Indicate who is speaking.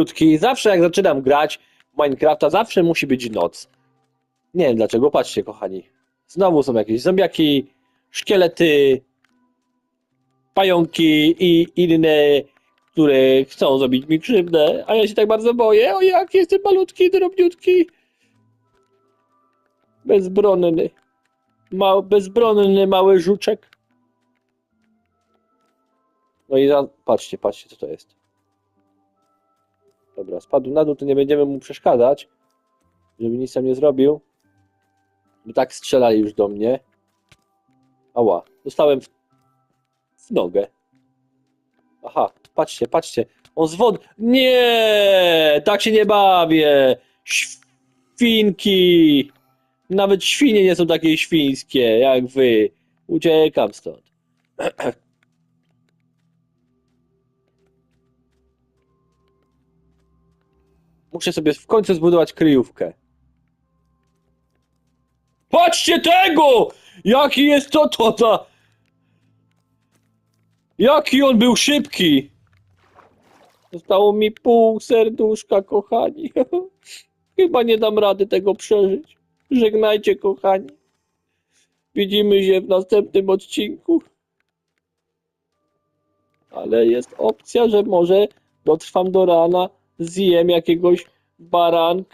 Speaker 1: Krótki. Zawsze jak zaczynam grać w Minecrafta, zawsze musi być noc. Nie wiem dlaczego, patrzcie kochani. Znowu są jakieś zombiaki, szkielety, pająki i inne, które chcą zrobić mi krzywdę, a ja się tak bardzo boję. O jak jestem malutki, drobniutki. Bezbronny. Bezbronny mały żuczek. No i za, patrzcie, patrzcie co to jest. Dobra, spadł na dół, to nie będziemy mu przeszkadzać, żeby nic tam nie zrobił. Bo tak strzelali już do mnie. Ała, dostałem w, w nogę. Aha, patrzcie, patrzcie. On z wody. Nie, tak się nie bawię. Świnki. Nawet świnie nie są takie świńskie jak wy. Uciekam stąd. Muszę sobie w końcu zbudować kryjówkę. Patrzcie tego! Jaki jest to to ta... Jaki on był szybki! Zostało mi pół serduszka, kochani. Chyba nie dam rady tego przeżyć. Żegnajcie, kochani. Widzimy się w następnym odcinku. Ale jest opcja, że może dotrwam do rana, zjem jakiegoś baranka.